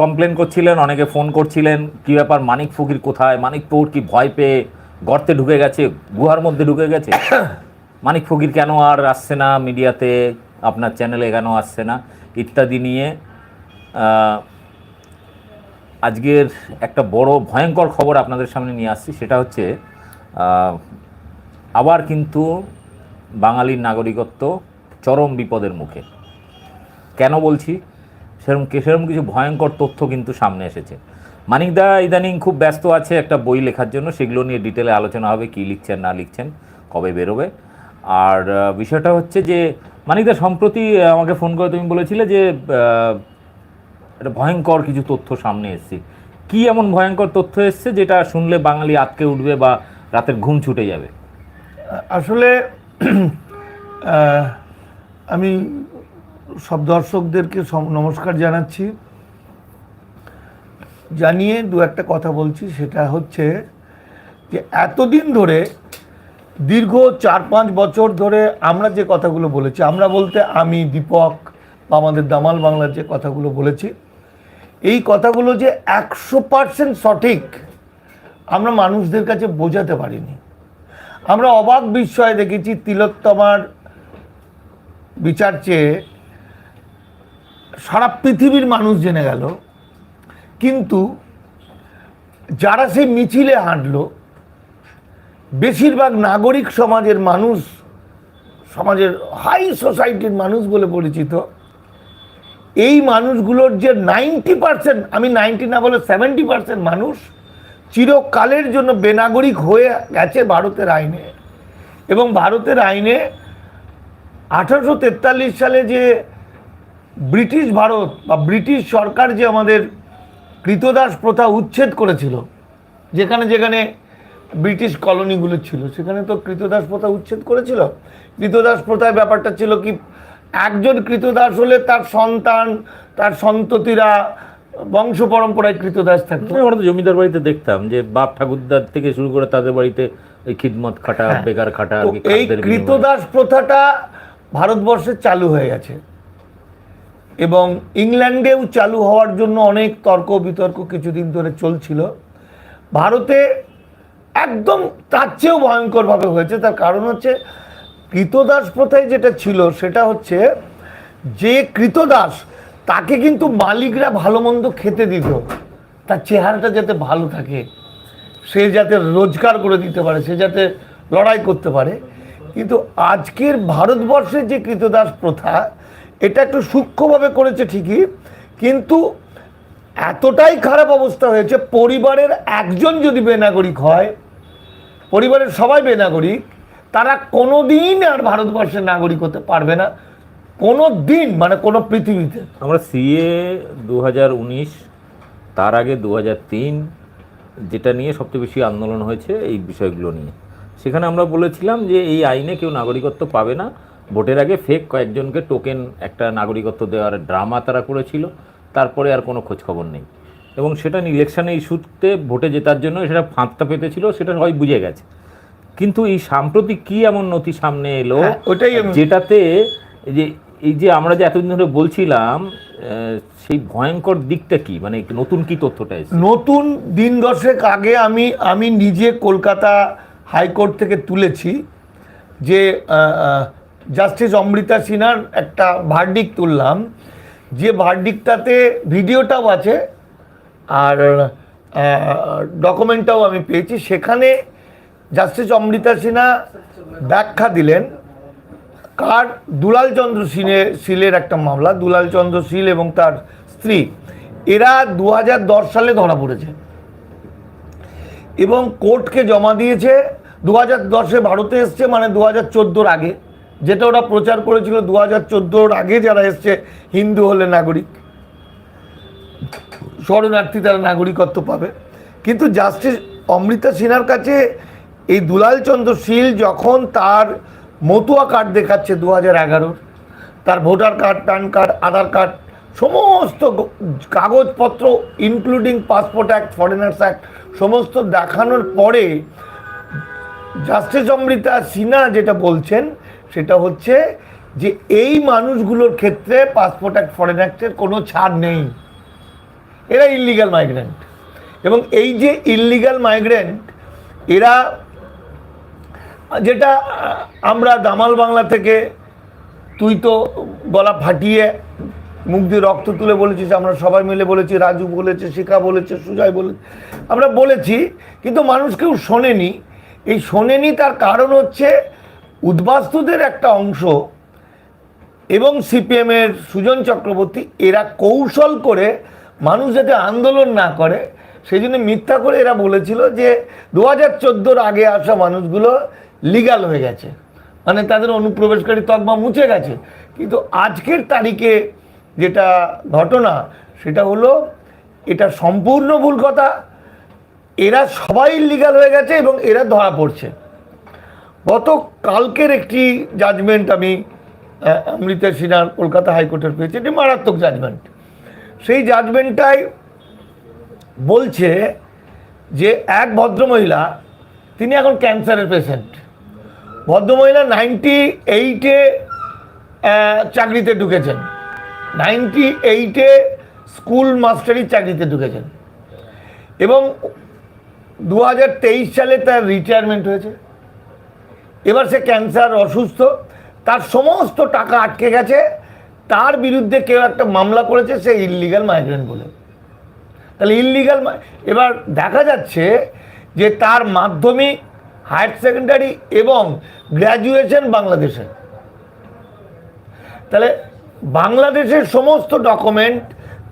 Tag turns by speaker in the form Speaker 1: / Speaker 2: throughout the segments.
Speaker 1: Complain করছিলেন, অনেকে phone করছিলেন, কি ব্যাপার, মানিক ফকির কোথায়? মানিক ফকির কি ভয় পেয়ে গর্তে ঢুকে গেছে, গুহার মধ্যে ঢুকে গেছে? মানিক ফকির কেন আর আসছে না মিডিয়াতে? আপনার চ্যানেলে কেন আসছে না? ইত্যাদি নিয়ে আজকের একটা বড় ভয়ঙ্কর খবর আপনাদের সামনে নিয়ে আসছি, সেটা হচ্ছে আবার কিন্তু বাঙালির নাগরিকত্ব চরম বিপদের মুখে। কেন বলছি? সেরকম সেরকম কিছু ভয়ঙ্কর তথ্য কিন্তু সামনে এসেছে। মানিকদা ইদানিং খুব ব্যস্ত আছে একটা বই লেখার জন্য, সেগুলো নিয়ে ডিটেলে আলোচনা হবে, কি লিখছেন, না লিখছেন, কবে বেরোবে। আর বিষয়টা হচ্ছে যে মানিকদা সম্প্রতি আমাকে ফোন করে তুমি বলেছিলে যে একটা ভয়ঙ্কর কিছু তথ্য সামনে এসছে। কি এমন ভয়ঙ্কর তথ্য এসছে যেটা শুনলে বাঙালি আটকে উঠবে বা রাতের ঘুম ছুটে যাবে?
Speaker 2: আসলে আমি সব দর্শকদেরকে নমস্কার জানাচ্ছি। জানিয়ে দু একটা কথা বলছি, সেটা হচ্ছে যে এতদিন ধরে, দীর্ঘ চার পাঁচ বছর ধরে আমরা যে কথাগুলো বলেছি, আমরা বলতে আমি, দীপক বা আমাদের দামাল বাংলার যে কথাগুলো বলেছি, এই কথাগুলো যে একশো পার্সেন্ট সঠিক আমরা মানুষদের কাছে বোঝাতে পারিনি। আমরা অবাক বিস্ময়ে দেখেছি তিলোত্তমার বিচার চেয়ে সারা পৃথিবীর মানুষ জেনে গেল। কিন্তু যারা সেই মিছিলে হাঁটলো, বেশিরভাগ নাগরিক সমাজের মানুষ, সমাজের হাই সোসাইটির মানুষ বলে পরিচিত, এই মানুষগুলোর যে নাইনটি পার্সেন্ট আমি নাইনটি না বলে সেভেন্টি পার্সেন্ট মানুষ চিরকালের জন্য বেনাগরিক হয়ে গেছে ভারতের আইনে। এবং ভারতের আইনে আঠারোশো তেতাল্লিশ সালে যে ব্রিটিশ ভারত বা ব্রিটিশ সরকার যে আমাদের কৃতদাস প্রথা উচ্ছেদ করেছিল যেখানে যেখানে ব্রিটিশ কলোনিগুলো ছিল সেখানে তো কৃতদাস প্রথা উচ্ছেদ করেছিল। কৃতদাস প্রথার ব্যাপারটা ছিল কি একজন কৃতদাস হলে তার সন্তান তার সন্ততিরা বংশ পরম্পরায় কৃতদাস থাকতো।
Speaker 1: আমরা তো জমিদার বাড়িতে দেখতাম যে বাপ ঠাকুরদার থেকে শুরু করে তাদের বাড়িতে ওই খিদমত খাটা বেকার খাটা
Speaker 2: এই কৃতদাস প্রথাটা ভারতবর্ষে চালু হয়ে গেছে। এবং ইংল্যান্ডেও চালু হওয়ার জন্য অনেক তর্ক বিতর্ক কিছুদিন ধরে চলছিল। ভারতে একদম তার চেয়েও ভয়ঙ্করভাবে হয়েছে। তার কারণ হচ্ছে কৃতদাস প্রথায় যেটা ছিল সেটা হচ্ছে যে কৃতদাস তাকে কিন্তু মালিকরা ভালো মন্দ খেতে দিত। তার চেহারাটা যাতে ভালো থাকে, সে যাতে রোজগার করে দিতে পারে, সে যাতে লড়াই করতে পারে। কিন্তু আজকের ভারতবর্ষের যে কৃতদাস প্রথা এটা একটু সূক্ষ্মভাবে করেছে ঠিকই, কিন্তু এতটাই খারাপ অবস্থা হয়েছে, পরিবারের একজন যদি বেনাগরিক হয়, পরিবারের সবাই বেনাগরিক, তারা কোনো দিন আর ভারতবর্ষের নাগরিক হতে পারবে না কোনো দিন মানে কোনো পৃথিবীতে।
Speaker 1: আমরা সিএ দু হাজার উনিশ, তার আগে দু হাজার তিন, যেটা নিয়ে সবচেয়ে বেশি আন্দোলন হয়েছে এই বিষয়গুলো নিয়ে। সেখানে আমরা বলেছিলাম যে এই আইনে কেউ নাগরিকত্ব পাবে না ভোটের আগে ফেক কয়েকজনকে টোকেন একটা নাগরিকত্ব দেওয়ার ড্রামা তারা করেছিল তারপরে আর কোনো খোঁজখবর নেই। এবং সেটা ইলেকশনে ইস্যুতে ভোটে জেতার জন্য সেটা ফাঁদটা পেতেছিল সেটা সবাই বুঝে গেছে। কিন্তু এই সাম্প্রতিক কি এমন নথি সামনে এলো
Speaker 2: হ্যাঁ, ওটাই
Speaker 1: যেটাতে যে এই যে আমরা যে এতদিন ধরে বলছিলাম সেই ভয়ঙ্কর দিকটা কি? মানে নতুন কি তথ্যটা
Speaker 2: নতুন দিন দশেক আগে আমি আমি নিজে কলকাতা হাইকোর্ট থেকে তুলেছি যে জাস্টিস অমৃতা সিনহার একটা ভার্ডিক তুললাম। যে ভার্ডিকটাতে ভিডিওটাও আছে, আর ডকুমেন্টটাও আমি পেয়েছি। সেখানে জাস্টিস অমৃতা সিনহা ব্যাখ্যা দিলেন, কার দুলাল চন্দ্র সিনে শীলের একটা মামলা, দুলাল চন্দ্র শীল এবং তার স্ত্রী। এরা দু হাজার দশ সালে ধরা পড়েছে। এবং কোর্টকে জমা দিয়েছে। দু হাজার দশে ভারতে এসছে মানে দু হাজার চোদ্দোর আগে। যেটা ওরা প্রচার করেছিল দু হাজার চোদ্দোর আগে যারা এসছে, হিন্দু হলে নাগরিক। শরণার্থী তারা নাগরিকত্ব পাবে। কিন্তু জাস্টিস অমৃতা সিনহার কাছে এই দুলাল চন্দ্র শীল যখন তার মতুয়া কার্ড দেখাচ্ছে দু হাজার এগারোর, তার voter card PAN card Aadhaar card সমস্ত কাগজপত্র including passport act foreigners act সমস্ত দেখানোর পরে জাস্টিস অমৃতা সিনহা যেটা বলছেন সেটা হচ্ছে যে এই মানুষগুলোর ক্ষেত্রে পাসপোর্ট অ্যাক্ট ফরেন অ্যাক্টের কোনো ছাড় নেই। এরা ইল্লিগাল মাইগ্রেন্ট এবং এই যে ইল্লিগাল মাইগ্রেন্ট এরা যেটা আমরা দামাল বাংলা থেকে তুই তো গলা ফাটিয়ে মুখ দিয়ে রক্ত তুলে বলেছিস, আমরা সবাই মিলে বলেছি, রাজু বলেছে, শিখা বলেছে, সুজয় বলেছে, আমরা বলেছি, কিন্তু মানুষ কেউ শোনেনি। এই শোনেনি তার কারণ হচ্ছে উদ্বাস্তুদের একটা অংশ এবং সিপিএমের সুজন চক্রবর্তী, এরা কৌশল করে মানুষ যাতে আন্দোলন না করে, সেই জন্য মিথ্যা করে এরা বলেছিল যে দু হাজার চোদ্দোর আগে আসা মানুষগুলো লিগাল হয়ে গেছে। মানে তাদের অনুপ্রবেশকারী তকমা মুছে গেছে। কিন্তু আজকের তারিখে যেটা ঘটনা, সেটা হলো এটা সম্পূর্ণ ভুল কথা। এরা সবাই লিগাল হয়ে গেছে এবং এরা ধরা পড়ছে। গত কালকের একটি জাজমেন্ট আমি অমৃতা সিনহার কলকাতা হাইকোর্টের পেয়েছি, এটি মারাত্মক জাজমেন্ট সেই জাজমেন্টটাই বলছে যে এক ভদ্রমহিলা, তিনি এখন ক্যান্সারের পেশেন্ট ভদ্রমহিলা নাইনটি এইটে চাকরিতে ঢুকেছেন। নাইনটি এইটে স্কুল মাস্টারির চাকরিতে ঢুকেছেন। এবং দু হাজার তেইশ সালে তার রিটায়ারমেন্ট হয়েছে। এবার সে ক্যান্সার, অসুস্থ, তার সমস্ত টাকা আটকে গেছে। তার বিরুদ্ধে কেউ একটা মামলা করেছে, সে ইল্লিগাল মাইগ্রেন্ট বলে। তাহলে ইল্লিগাল এবার দেখা যাচ্ছে যে তার মাধ্যমিক হায়ার সেকেন্ডারি এবং গ্র্যাজুয়েশন বাংলাদেশে। তাহলে বাংলাদেশের সমস্ত ডকুমেন্ট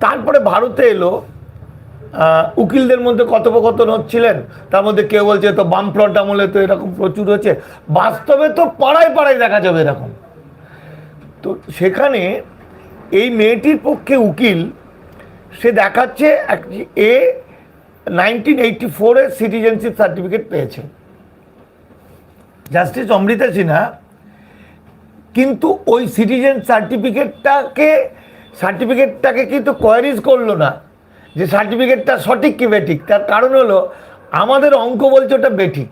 Speaker 2: তারপরে ভারতে এলো। উকিলদের মধ্যে কথোপকথন হচ্ছিলেন, তার মধ্যে কেউ বলছে তো বামফ্রন্ট আমলে তো এরকম প্রচুর হচ্ছে। বাস্তবে তো পাড়ায় পাড়ায় দেখা যাবে এরকম। তো সেখানে এই মেয়েটির পক্ষে উকিল, সে দেখাচ্ছে এ নাইনটিন এইটটি ফোরে সিটিজেনশিপ সার্টিফিকেট পেয়েছে। জাস্টিস অমৃতা সিনহা, কিন্তু ওই সিটিজেন সার্টিফিকেটটাকে সার্টিফিকেটটাকে কিন্তু কোয়ারিজ করল না। যে সার্টিফিকেটটা সঠিক কি বেঠিক? তার কারণ হলো, আমাদের অঙ্ক বলছে ওটা বেঠিক।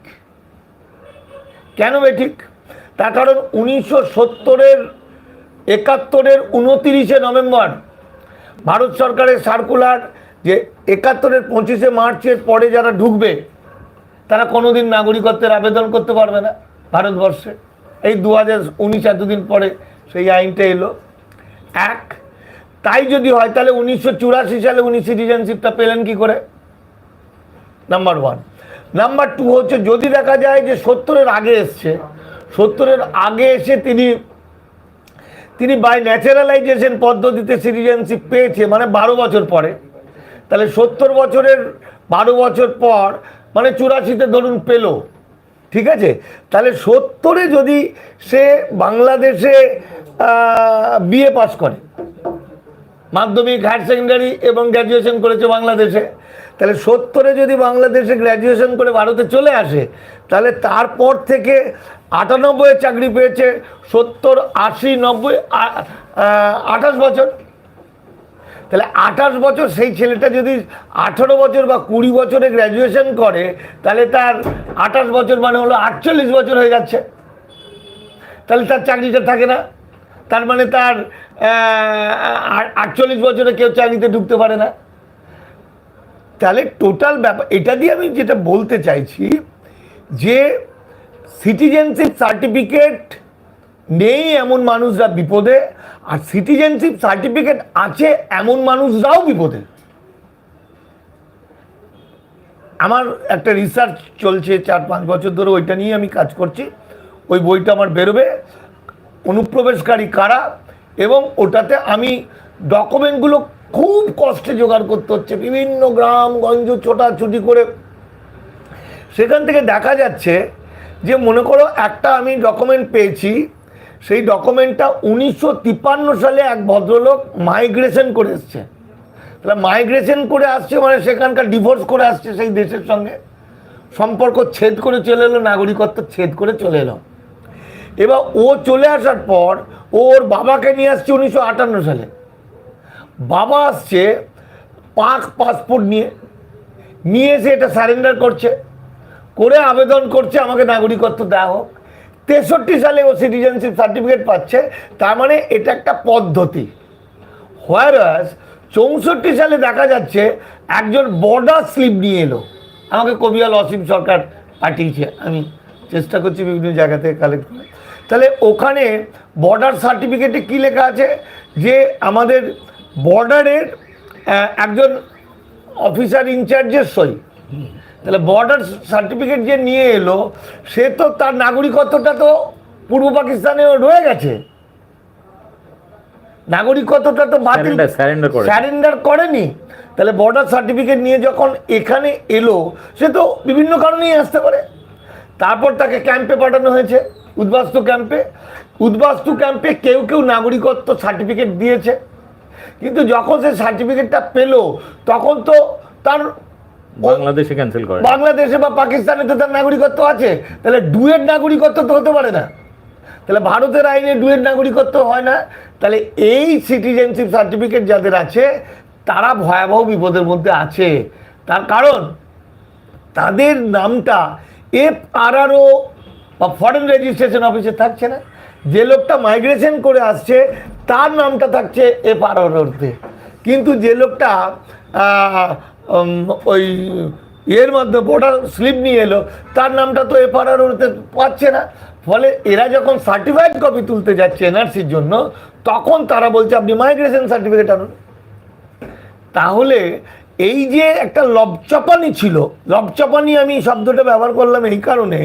Speaker 2: কেন বেঠিক? তার কারণ উনিশশো সত্তরের একাত্তরের উনতিরিশে নভেম্বর, ভারত সরকারের সার্কুলার যে একাত্তরের পঁচিশে মার্চের পরে যারা ঢুকবে, তারা কোনোদিন নাগরিকত্বের আবেদন করতে পারবে না ভারতবর্ষে। এই দু হাজার উনিশ এতদিন পরে সেই আইনটা এলো। এক তাই যদি হয়, তাহলে উনিশশো চুরাশি সালে উনি সিটিজেনশিপটা পেলেন কি করে? নাম্বার ওয়ান নাম্বার টু হচ্ছে, যদি দেখা যায় যে সত্তরের আগে এসছে, সত্তরের আগে এসে তিনি তিনি বাই ন্যাচারালাইজেশন পদ্ধতিতে সিটিজেনশিপ পেয়েছে মানে বারো বছর পরে। তাহলে সত্তর বছরের বারো বছর পর মানে চুরাশিতে ধরুন পেল। ঠিক আছে? তাহলে সত্তরে যদি সে বাংলাদেশে বিএ পাস করে মাধ্যমিক হায়ার সেকেন্ডারি এবং গ্র্যাজুয়েশন করেছে বাংলাদেশে। তাহলে সত্তরে যদি বাংলাদেশে গ্র্যাজুয়েশন করে ভারতে চলে আসে, তাহলে তারপর থেকে আটানব্বই চাকরি পেয়েছে সত্তর, আশি, নব্বই আঠাশ বছর। তাহলে আঠাশ বছর সেই ছেলেটা যদি আঠারো বছর বা কুড়ি বছরে গ্র্যাজুয়েশন করে, তাহলে তার আঠাশ বছর মানে হলো আটচল্লিশ বছর হয়ে যাচ্ছে। তাহলে তার চাকরিটা থাকে না। তার মানে তার আটচল্লিশ বছরে কেউ চাকরিতে ঢুকতে পারে না। তাহলে টোটাল ব্যাপার এটা দিয়ে আমি যেটা বলতে চাইছি যে সিটিজেনশিপ সার্টিফিকেট নেই এমন মানুষরা বিপদে, আর সিটিজেনশিপ সার্টিফিকেট আছে এমন মানুষরাও বিপদে। আমার একটা রিসার্চ চলছে চার পাঁচ বছর ধরে, ওইটা নিয়ে আমি কাজ করছি। ওই বইটা আমার বেরোবে। অনুপ্রবেশকারী কারা? এবং ওটাতে আমি ডকুমেন্টগুলো খুব কষ্টে জোগাড় করতে হচ্ছে। বিভিন্ন গ্রাম গঞ্জ ছোটাছুটি করে। সেখান থেকে দেখা যাচ্ছে যে মনে করো একটা আমি ডকুমেন্ট পেয়েছি, সেই ডকুমেন্টটা উনিশশো তিপ্পান্ন সালে এক ভদ্রলোক মাইগ্রেশন করে এসছে। তাহলে মাইগ্রেশন করে আসছে মানে সেখানকার ডিভোর্স করে আসছে সেই দেশের সঙ্গে। সম্পর্ক ছেদ করে চলে এলো, নাগরিকত্ব ছেদ করে চলে এলো। এবার ও চলে আসার পর ওর বাবাকে নিয়ে আসছে উনিশশো আটান্ন সালে। বাবা আসছে পাক পাসপোর্ট নিয়ে। নিয়ে এসে এটা সারেন্ডার করছে। করে আবেদন করছে, আমাকে নাগরিকত্ব দেওয়া হোক। তেষট্টি সালে ও সিটিজেনশিপ সার্টিফিকেট পাচ্ছে, তার মানে এটা একটা পদ্ধতি। হোয়ার চৌষট্টি সালে দেখা যাচ্ছে একজন বর্ডার স্লিপ নিয়ে এলো। আমাকে কবিয়াল অসীম সরকার পাঠিয়েছে। আমি চেষ্টা করছি বিভিন্ন জায়গা থেকে কালেক্ট করে। তাহলে ওখানে বর্ডার সার্টিফিকেটে কি লেখা আছে? যে আমাদের বর্ডারের একজন অফিসার ইনচার্জের সই। তাহলে বর্ডার সার্টিফিকেট যে নিয়ে এলো সে তো তার নাগরিকত্বটা তো পূর্ব পাকিস্তানেও রয়ে গেছে। নাগরিকত্বটা তো বাতিল। স্যারেন্ডার করেনি। তাহলে বর্ডার সার্টিফিকেট নিয়ে যখন এখানে এলো সে তো বিভিন্ন কারণেই আসতে পারে। তারপর তাকে ক্যাম্পে পাঠানো হয়েছে। উদ্বাস্তু ক্যাম্পে উদ্বাস্তু ক্যাম্পে কেউ কেউ নাগরিকত্ব সার্টিফিকেট দিয়েছে। কিন্তু যখন সে সার্টিফিকেটটা পেল তখন তো তার
Speaker 1: বাংলাদেশে ক্যান্সেল করে।
Speaker 2: বাংলাদেশে বা পাকিস্তানে তো তার নাগরিকত্ব আছে। তাহলে ডুয়ের নাগরিকত্ব তো হতে পারে না। তাহলে ভারতের আইনে ডুয়ের নাগরিকত্ব হয় না। তাহলে এই সিটিজেনশিপ সার্টিফিকেট যাদের আছে তারা ভয়াবহ বিপদের মধ্যে আছে। তার কারণ তাদের নামটা এফ আরআরও বা ফরেন রেজিস্ট্রেশন অফিসে থাকছে না। যে লোকটা মাইগ্রেশন করে আসছে, তার নামটা থাকছে এফ আরআরওতে কিন্তু যে লোকটা ওই এর মাধ্যমে ভোটার স্লিপ নিয়ে এলো, তার নামটা তো এফ আরআরওতে পাচ্ছে না। ফলে এরা যখন সার্টিফাইড কপি তুলতে যাচ্ছে এনআরসির জন্য, তখন তারা বলছে, আপনি মাইগ্রেশন সার্টিফিকেট আনুন। তাহলে এই যে একটা লবচপানি ছিল, লবচপানি আমি শব্দটা ব্যবহার করলাম এই কারণে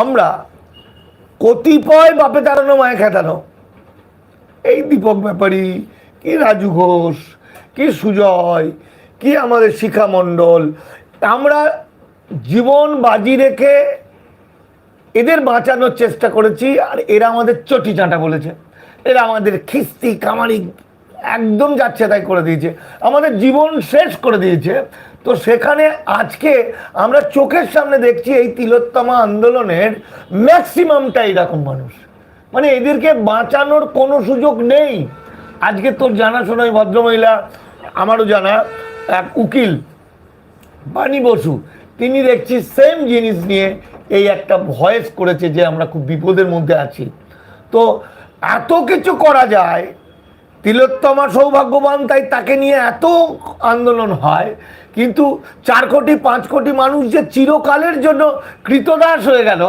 Speaker 2: আমরা কতিপয় বাপে তাড়ানো, মায়ে খেতানো এই দীপক ব্যাপারী, কি রাজু ঘোষ, কি সুজয়, কি আমাদের শিখা মণ্ডল, আমরা জীবন বাজি রেখে এদের বাঁচানোর চেষ্টা করেছি, আর এরা আমাদের চটি চাঁটা বলেছে। এরা আমাদের খিস্তি, কামারি একদম যাচ্ছে তাই করে দিয়েছে। আমাদের জীবন শেষ করে দিয়েছে। তো সেখানে আজকে আমরা চোখের সামনে দেখছি এই তিলোত্তমা আন্দোলনের ম্যাক্সিমামটা এরকম মানুষ। মানে এদেরকে বাঁচানোর কোনো সুযোগ নেই। আজকে তোর জানাশোনা ওই ভদ্রমহিলা, আমারও জানা, এক উকিল, বাণী বসু, তিনি দেখছি সেম জিনিস নিয়ে এই একটা ভয়েস করেছে যে আমরা খুব বিপদের মধ্যে আছি। তো এত কিছু করা যায় তিলোত্তমা সৌভাগ্যবান তাই তাকে নিয়ে এত আন্দোলন হয়। কিন্তু চার কোটি পাঁচ কোটি মানুষ যে চিরকালের জন্য কৃতদাস হয়ে গেল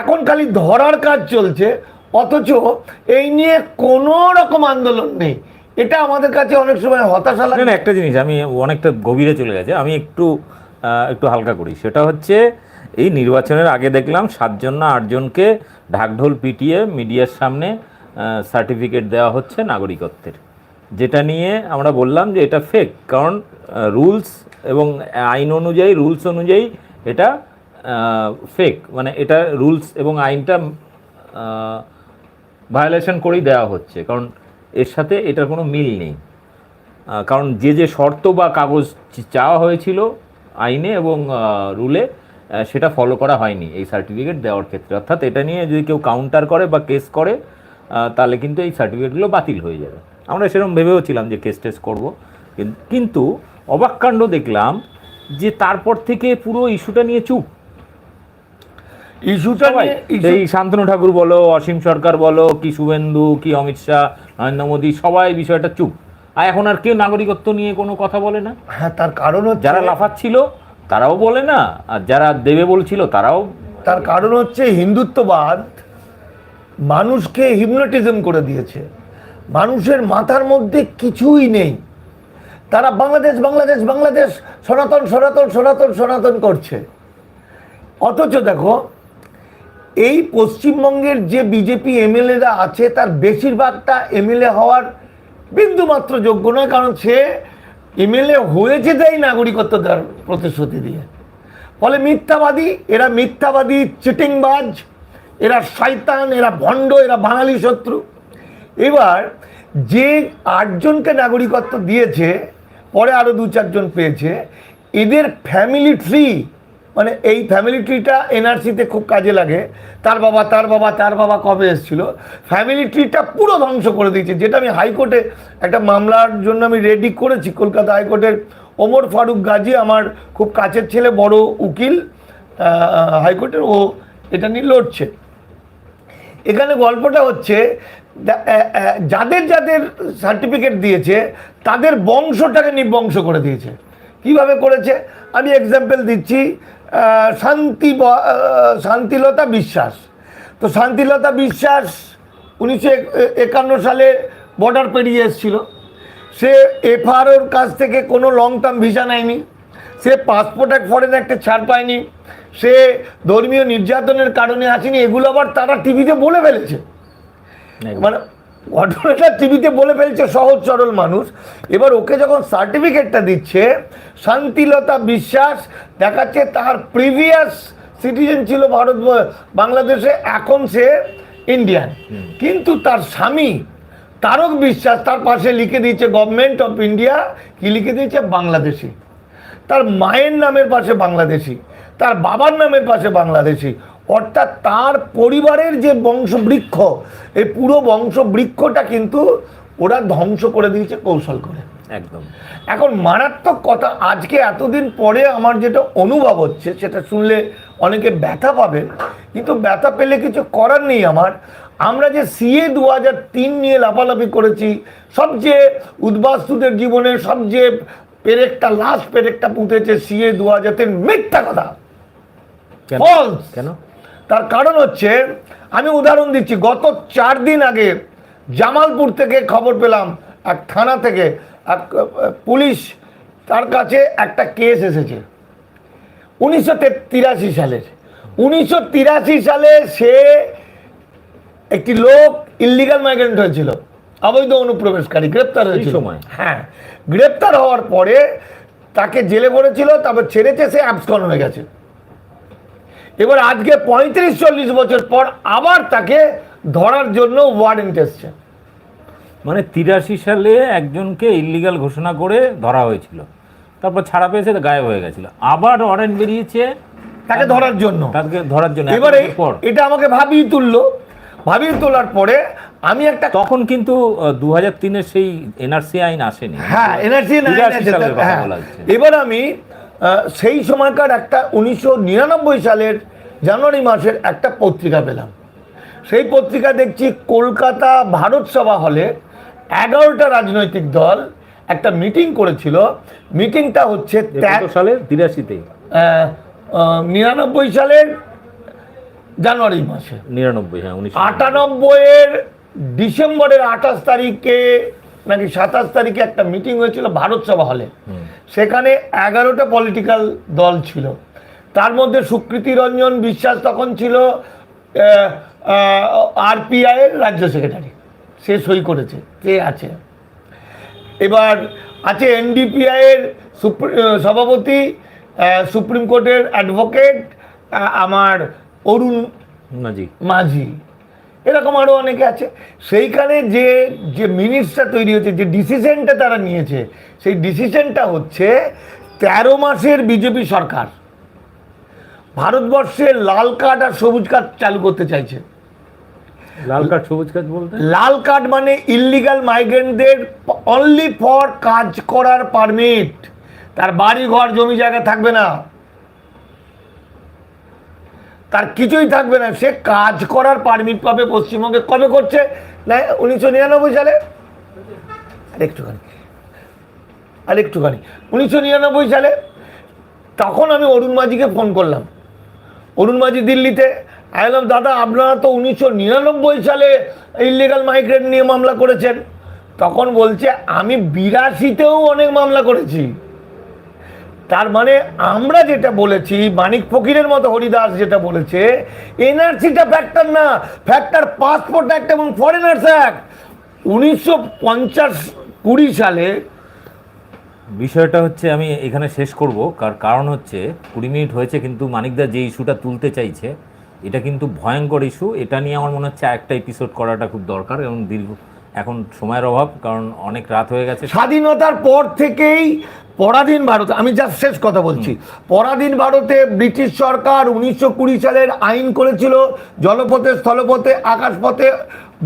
Speaker 2: এখন খালি ধরার কাজ চলছে। অথচ এই নিয়ে কোনো রকম আন্দোলন নেই। এটা আমাদের কাছে অনেক সময় হতাশা লাগে
Speaker 1: না একটা জিনিস আমি অনেকটা গভীরে চলে গেছে। আমি একটু একটু হালকা করি। সেটা হচ্ছে এই নির্বাচনের আগে দেখলাম সাতজন না আটজনকে ঢাকঢোল পিটিয়ে মিডিয়ার সামনে সার্টিফিকেট দেওয়া হচ্ছে নাগরিকত্বের। যেটা নিয়ে আমরা বললাম যে এটা ফেক কারণ রুলস এবং আইন অনুযায়ী রুলস অনুযায়ী এটা ফেক মানে এটা রুলস এবং আইনটা ভায়োলেশন করেই দেওয়া হচ্ছে, কারণ এর সাথে এটার কোনো মিল নেই। কারণ যে যে শর্ত বা কাগজ চাওয়া হয়েছিল আইনে এবং রুলে সেটা ফলো করা হয়নি এই সার্টিফিকেট দেওয়ার ক্ষেত্রে। অর্থাৎ এটা নিয়ে যদি কেউ কাউন্টার করে বা কেস করে তাহলে কিন্তু এই সার্টিফিকেটগুলো বাতিল হয়ে যাবে। আমরা সেরকম ভেবেও ছিলাম যে কেস টেস করব। কিন্তু অবাক কাণ্ড দেখলাম যে তারপর থেকে পুরো ইস্যুটা নিয়ে চুপ।
Speaker 2: ইস্যুটা
Speaker 1: এই শান্তনু ঠাকুর বলো অসীম সরকার বলো কি শুভেন্দু কি অমিত শাহ নরেন্দ্র মোদী সবাই বিষয়টা চুপ। আর এখন আর কেউ নাগরিকত্ব নিয়ে কোনো কথা বলে না।
Speaker 2: হ্যাঁ তার কারণ
Speaker 1: যারা লাফাচ্ছিল তারাও বলে না। আর যারা দেবে বলছিল তারাও
Speaker 2: তার কারণ হচ্ছে হিন্দুত্ববাদ মানুষকে হিপনোটিজম করে দিয়েছে। মানুষের মাথার মধ্যে কিছুই নেই। তারা বাংলাদেশ বাংলাদেশ বাংলাদেশ, সনাতন সনাতন সনাতন সনাতন করছে। অথচ দেখো, এই পশ্চিমবঙ্গের যে বিজেপি এমএলএরা আছে, তার বেশিরভাগটা এমএলএ হওয়ার বিন্দুমাত্র যোগ্য নয়, কারণ সে এমএলএ হয়েছে তাই নাগরিকত্ব দেওয়ার প্রতিশ্রুতি দিয়ে। ফলে মিথ্যাবাদী, এরা মিথ্যাবাদী, চিটিংবাজ এরা শয়তান, এরা ভণ্ড, এরা বাঙালি শত্রু। এবার যে আটজনকে নাগরিকত্ব দিয়েছে, পরে আরও দু চারজন পেয়েছে, এদের ফ্যামিলি ট্রি মানে এই ফ্যামিলি ট্রিটা এনআরসিতে খুব কাজে লাগে। তার বাবা তার বাবা তার বাবা কবে এসেছিল? ফ্যামিলি ট্রিটা পুরো ধ্বংস করে দিয়েছে। যেটা আমি হাইকোর্টে একটা মামলার জন্য আমি রেডি করেছি, কলকাতা হাইকোর্টের। ওমর ফারুক গাজী, আমার খুব কাছের ছেলে, বড় উকিল হাইকোর্টের, ও এটা নিয়ে লড়ছে। এখানে গল্পটা হচ্ছে যাদের যাদের সার্টিফিকেট দিয়েছে, তাদের বংশটাকে নিবংশ করে দিয়েছে। কীভাবে করেছে? আমি এক্সাম্পল দিচ্ছি শান্তি শান্তিলতা বিশ্বাস। তো শান্তিলতা বিশ্বাস উনিশশো একান্ন সালে বর্ডার পেরিয়ে এসেছিল। সে এফআরওর কাছ থেকে কোনো লং টার্ম ভিসা নেয়নি। সে পাসপোর্ট এক ফরেন একটা ছাড় পায়নি। সে ধর্মীয় নির্যাতনের কারণে আসেনি। এগুলো আবার তারা টিভিতে বলে ফেলেছে। মানে ঘটনাটা টিভিতে বলে ফেলছে সহজ সরল মানুষ। এবার ওকে যখন সার্টিফিকেটটা দিচ্ছে শান্তিলতা বিশ্বাস দেখাচ্ছে তার প্রিভিয়াস সিটিজেন ছিল ভারত বাংলাদেশে এখন সে ইন্ডিয়ান কিন্তু তার স্বামী তারক বিশ্বাস তার পাশে লিখে দিয়েছে গভর্নমেন্ট অফ ইন্ডিয়া কি লিখে দিয়েছে? বাংলাদেশি। তার মায়ের নামের পাশে বাংলাদেশি তার বাবার নামের পাশে বাংলাদেশি অর্থাৎ তার পরিবারের যে বংশবৃক্ষ এই পুরো বংশবৃক্ষটা কিন্তু ওরা ধ্বংস করে দিয়েছে কৌশল করে।
Speaker 1: একদম।
Speaker 2: এখন মারাত্মক কথা আজকে এতদিন পরে আমার যেটা অনুভব হচ্ছে সেটা শুনলে অনেকে ব্যথা পাবে কিন্তু ব্যথা পেলে কিছু করার নেই আমার। আমরা যে সিএ দু হাজার তিন নিয়ে লাফালাফি করেছি সবচেয়ে উদ্বাস্তুদের জীবনে সবচেয়ে পেরেকটা লাস্ট পেরেকটা পুঁতেছে সিএ দু হাজার তিন মিথ্যা কথা।
Speaker 1: কেন? কেন?
Speaker 2: তার কারণ হচ্ছে আমি উদাহরণ দিচ্ছি গত চার দিন আগে জামালপুর থেকে খবর পেলাম এক থানা থেকে এক পুলিশ তার কাছে একটা কেস এসেছে। উনিশশো তিরাশি সালের। উনিশশো তিরাশি সালে সে একটি লোক ইল্লিগাল মাইগ্রেন্ট হয়েছিল। অবৈধ অনুপ্রবেশকারী গ্রেপ্তার হয়েছিল।
Speaker 1: সময়?
Speaker 2: হ্যাঁ গ্রেপ্তার হওয়ার পরে তাকে জেলে ভরেছিল তারপর ছেড়েছে সে অ্যাবসকন হয়ে গেছে। এবার আজকে পঁয়ত্রিশ চল্লিশ বছর পর আবার তাকে ধরার জন্য ওয়ারেন্ট এসছে।
Speaker 1: মানে তিরাশি সালে একজনকে ইল্লিগাল ঘোষণা করে ধরা হয়েছিল। তারপর ছাড়া পেয়েছে গায়েব হয়ে গেছিল। আবার ওয়ারেন্ট বেরিয়েছে
Speaker 2: তাকে ধরার জন্য।
Speaker 1: তাকে ধরার জন্য
Speaker 2: এবারে এটা আমাকে ভাবিয়ে তুললো ভাবিয়ে তোলার পরে আমি একটা
Speaker 1: তখন কিন্তু দু হাজার তিনের সেই এনআরসি আইন আসেনি।
Speaker 2: হ্যাঁ
Speaker 1: সালের কথা
Speaker 2: এবার আমি সেই সময়কার একটা উনিশশো নিরানব্বই সালের জানুয়ারি মাসের একটা পত্রিকা পেলাম। সেই পত্রিকা দেখছি কলকাতা ভারত সভা হলে এগারোটা রাজনৈতিক দল একটা মিটিং করেছিল। মিটিংটা হচ্ছে
Speaker 1: এ
Speaker 2: ত্যাগ
Speaker 1: কত সালে তিরাশিতে
Speaker 2: নিরানব্বই সালের জানুয়ারি মাসে।
Speaker 1: নিরানব্বই হ্যাঁ উনিশ
Speaker 2: আটানব্বইয়ের ডিসেম্বরের আঠাশ তারিখে নাকি সাতাশ তারিখে একটা মিটিং হয়েছিল ভারত সভা হলে। সেখানে এগারোটা পলিটিক্যাল দল ছিল। তার মধ্যে সুকৃতি রঞ্জন বিশ্বাস তখন ছিল আরপিআই এর রাজ্য সেক্রেটারি। সে সই করেছে কে আছে। এবার আছে এনডিপিআই এর সুপ্রি- আহ, সভাপতি সুপ্রিম কোর্টের অ্যাডভোকেট আমার অরুণ
Speaker 1: মাঝি।
Speaker 2: মাঝি। এরকম আরও অনেকে আছে। সেইখানে যে যে মিনিটসটা তৈরি হয়েছে যে ডিসিশনটা তারা নিয়েছে সেই ডিসিশনটা হচ্ছে তেরো মাসের বিজেপি সরকার। ভারতবর্ষে লাল কার্ড আর সবুজ কার্ড চালু করতে চাইছে।
Speaker 1: লাল কার্ড সবুজ কার্ড বলতে?
Speaker 2: লাল কার্ড মানে ইল্লিগাল মাইগ্রেন্টদের অনলি ফর কাজ করার পারমিট তার বাড়ি ঘর জমি জায়গা থাকবে না। তার কিছুই থাকবে না। সে কাজ করার পারমিট পাবে পশ্চিমবঙ্গে। কবে করছে? না, উনিশশো নিরানব্বই সালে। আরেকটুখানি আরেকটুখানি উনিশশো নিরানব্বই সালে তখন আমি অরুণ মাঝিকে ফোন করলাম। অরুণ মাঝি দিল্লিতে। আমি বললাম, দাদা, আপনারা তো উনিশশো নিরানব্বই সালে ইলিগাল মাইগ্রেন্ট নিয়ে মামলা করেছেন। তখন বলছে, আমি বিরাশিতেও অনেক মামলা করেছি। তার মানে আমরা যেটা বলেছি, মানিক ফকিরের মতো হরিদাস যেটা বলেছে, এনআরসিটা ফ্যাক্টর না ফ্যাক্টর পাসপোর্ট অ্যাক্ট এবং ফরেনার্স অ্যাক্ট উনিশশো পঞ্চাশ কুড়ি সালে
Speaker 1: বিষয়টা হচ্ছে আমি এখানে শেষ করব, কার কারণ হচ্ছে কুড়ি মিনিট হয়েছে, কিন্তু মানিকদা যে ইস্যুটা তুলতে চাইছে, এটা কিন্তু ভয়ঙ্কর ইস্যু এটা নিয়ে আমার মনে হচ্ছে একটা এপিসোড করাটা খুব দরকার, এবং দীর্ঘ এখন সময়ের অভাব কারণ অনেক রাত হয়ে গেছে।
Speaker 2: স্বাধীনতার পর থেকেই পরাধীন ভারত আমি জাস্ট শেষ কথা বলছি। পরাধীন ভারতে ব্রিটিশ সরকার উনিশশো কুড়ি সালের আইন করেছিল জলপথে স্থলপথে আকাশপথে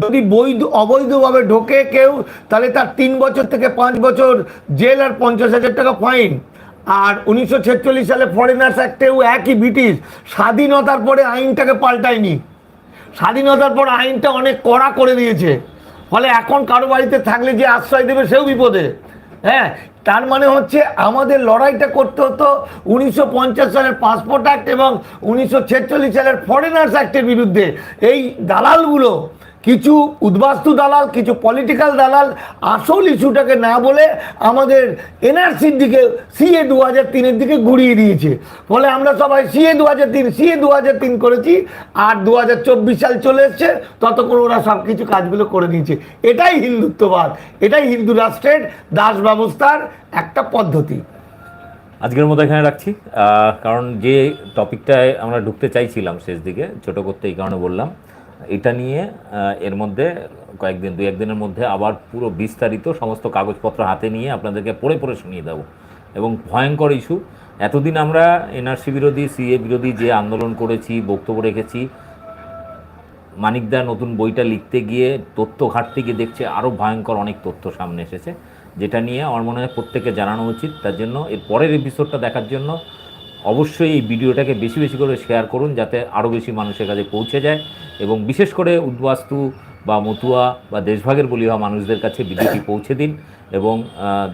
Speaker 2: যদি বৈধ অবৈধভাবে ঢোকে কেউ তাহলে তার তিন বছর থেকে পাঁচ বছর জেল আর পঞ্চাশ হাজার টাকা ফাইন। আর উনিশশো ছেচল্লিশ সালে ফরেনার্স অ্যাক্টেও একই ব্রিটিশ স্বাধীনতার পরে আইনটাকে পাল্টায়নি। স্বাধীনতার পর আইনটা অনেক কড়া করে দিয়েছে। ফলে এখন কারও বাড়িতে থাকলে যে আশ্রয় দেবে সেও বিপদে। হ্যাঁ তার মানে হচ্ছে আমাদের লড়াইটা করতে হতো উনিশশো পঞ্চাশ সালের পাসপোর্ট অ্যাক্ট এবং উনিশশো ছেচল্লিশ সালের ফরেনার্স অ্যাক্টের বিরুদ্ধে। এই দালালগুলো কিছু উদ্বাস্তু দালাল, কিছু পলিটিক্যাল দালাল আসল ইস্যুটাকে না বলে আমাদের এনআরসির দিকে সিএ দু হাজার তিনের দিকে ঘুরিয়ে দিয়েছে। ফলে আমরা সবাই সিএ দু হাজার তিন সিএ দু হাজার তিন করেছি, আর দু হাজার চব্বিশ সাল চলে এসছে, ততক্ষণ ওরা সব কিছু কাজগুলো করে নিয়েছে। এটাই হিন্দুত্ববাদ, এটাই হিন্দু রাষ্ট্রের দাস ব্যবস্থার একটা পদ্ধতি।
Speaker 1: আজকের মতো এখানে রাখছি। কারণ যে টপিকটায় আমরা ঢুকতে চাইছিলাম শেষ দিকে, ছোটো করতে এই কারণে বললাম। এটা নিয়ে এর মধ্যে কয়েকদিন, দুই একদিনের মধ্যে আবার পুরো বিস্তারিত সমস্ত কাগজপত্র হাতে নিয়ে আপনাদেরকে পড়ে পড়ে শুনিয়ে দেবো। এবং ভয়ঙ্কর ইস্যু, এতদিন আমরা এনআরসি বিরোধী, সিএ বিরোধী যে আন্দোলন করেছি, বক্তব্য রেখেছি মানিকদা নতুন বইটা লিখতে গিয়ে তথ্য ঘাটতে গিয়ে দেখছে আরও ভয়ঙ্কর অনেক তথ্য সামনে এসেছে। যেটা নিয়ে আমার মনে হয় প্রত্যেকে জানানো উচিত। তার জন্য এর পরের এপিসোডটা দেখার জন্য অবশ্যই এই ভিডিওটাকে বেশি বেশি করে শেয়ার করুন যাতে আরও বেশি মানুষের কাছে পৌঁছে যায় এবং বিশেষ করে উদ্বাস্তু বা মতুয়া বা দেশভাগের বলি হওয়া মানুষদের কাছে ভিডিওটি পৌঁছে দিন এবং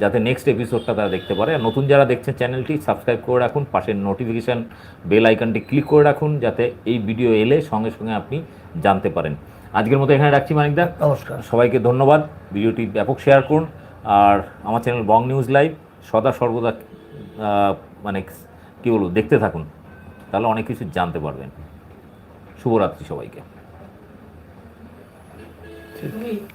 Speaker 1: যাতে নেক্সট এপিসোডটা তারা দেখতে পারে। আর নতুন যারা দেখছেন চ্যানেলটি সাবস্ক্রাইব করে রাখুন পাশের নোটিফিকেশান বেল আইকনটি ক্লিক করে রাখুন যাতে এই ভিডিও এলে সঙ্গে সঙ্গে আপনি জানতে পারেন। আজকের মতো এখানে রাখছি মানিকদা
Speaker 2: নমস্কার।
Speaker 1: সবাইকে ধন্যবাদ। ভিডিওটি ব্যাপক শেয়ার করুন। আর আমার চ্যানেল বং নিউজ লাইভ সদা সর্বদা মানে কী বলব দেখতে থাকুন তাহলে অনেক কিছু জানতে পারবেন। শুভরাত্রি সবাইকে।